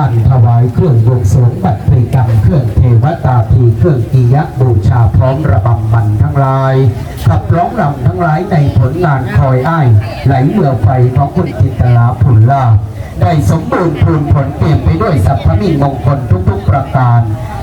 อันถวายเครื่องยงสงบัตรปีกรรมเครื่องเทวตาทีเครื่องกิยะบูชาพร้อมระบำมันทั้งหลายขับร้องรำทั้งหลายในผลงานคอยอ้ายไหลเมื่อไฟของคุณจิตลาผุลลา ได้สมบูรณ์พูนผลเปลี่ยนไปด้วยสัพพมิมงคลทุกๆประการ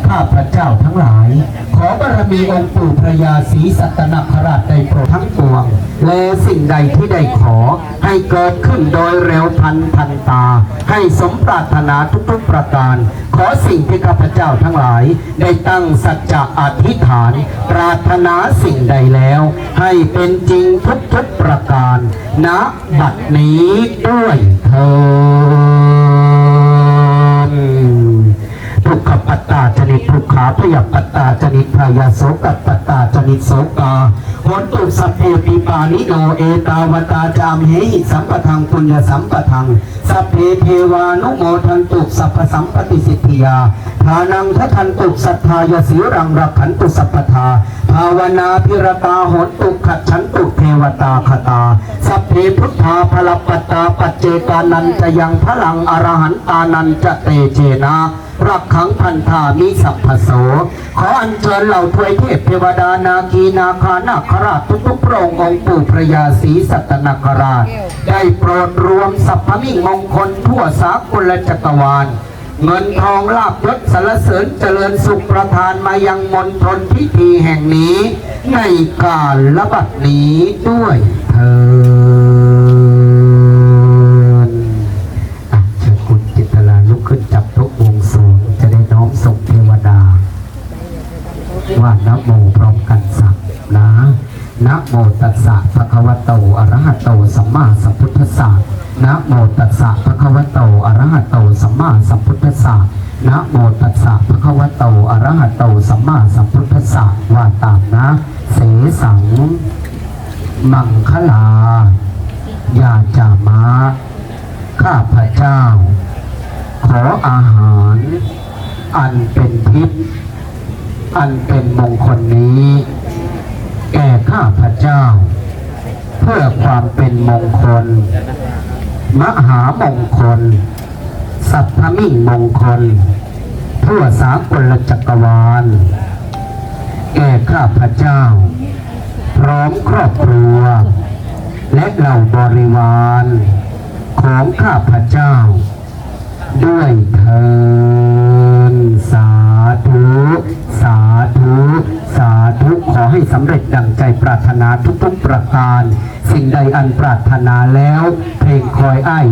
ข้าพระเจ้าทั้งหลาย ขอบารมีองค์ปู่พระยาศรีสัตนคราชได้โปรดทั้งปวง และสิ่งใดที่ได้ขอให้เกิดขึ้นโดยเร็วพันทันตา ให้สมปรารถนาทุกๆประการ ขอสิ่งที่ข้าพเจ้าทั้งหลาย ได้ตั้งสัจจะอธิษฐานปรารถนาสิ่งใดแล้ว ให้เป็นจริงทุกๆประการณบัดนี้ด้วยเธอทุกขปัตตาชนิดทุกาพยาปัตตาจนิตพยาโสกัปปัตตาจนิตโสกาโหนตุสัพเพปิปานิโนเอตาวตาจามเหหิสัมปทังปุญญสัมปทัง สัพเพเทวานุโมทันตุสัพพสัมปติสิทธิยาทานังทัทันตุสัทธายสีรังรักขันตุสัพพทาภาวนาพิรตาโหนตุขัดฉันตุเทวตาคตา สัพเพพุทธาพลปตาปัจเจกานันจะยังพลังอรหันตานันจะเตเจนะรักขังพันธามิสัพพโส ขออัญเชิญเหล่าทวยเทพเทวดานาคีนาคานาคราชทุกๆพระองค์องค์ปู่พระยาศรีสัตนคราช ได้โปรดรวมสัพพมิมงคลทั่วสากลจักรวาล เงินทองลาบยศสรรเสริญเจริญสุขประทานมายังมณฑลพิธีแห่งนี้ ในกาลละบัดนี้ด้วยเถิด ภะคะวะโตอะระหะโตสัมมาสัมพุทธัสสะนะโมตัสสะภะคะวะโตอะระหะโตสัมมาสัมพุทธัสสะนะโมตัสสะภะคะวะโตอะระหะโตสัมมาสัมพุทธัสสะว่าตามนะ เสสัง มังคลา ยาจามาข้าพระเจ้า ขออาหาร อันเป็นทิพย์อันเป็นมงคลนี้ แก่ข้าพระเจ้า เพื่อความเป็นมงคล มหามงคล สัพพมิมงคล ทั่วสากลจักรวาลแก่ข้าพเจ้า พร้อมครอบครัว และเหล่าบริวาร ของข้าพเจ้า ด้วยเทิน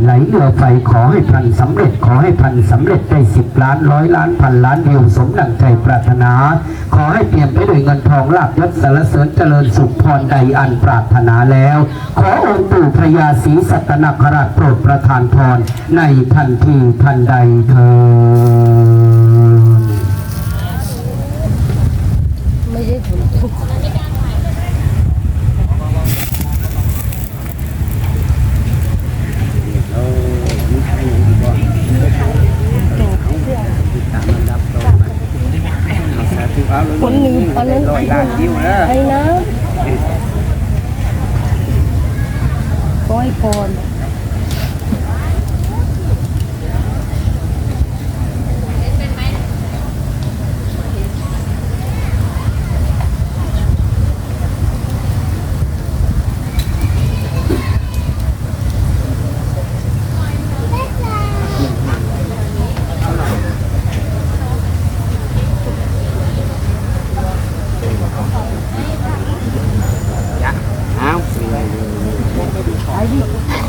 ไหลเรือไฟขอให้พันสำเร็จขอให้พันสำเร็จได้สิบล้านร้อยล้านพันล้านวิวสมดังใจปรารถนา ขอให้เปลี่ยนไปด้วยเงินทองลาบยศสารเสริญเจริญสุขพรใดอันปรารถนาแล้ว ขอองค์ปู่พระยาศรีสัตนคราชโปรดประทานพรในทันทีทันใดเธอ ไม่ใช่ฝนตก คนหนึ่งตอนนั้น ลอยล้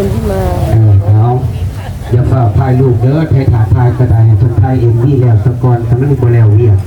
คนที่มาเอาอย่าฝ่าพายลูกเด้อไทยถาทายกระไดให้ทุกไทยเอ็มวี่แล้วสะกอนทั้งนั้นบ่แล้วเวียก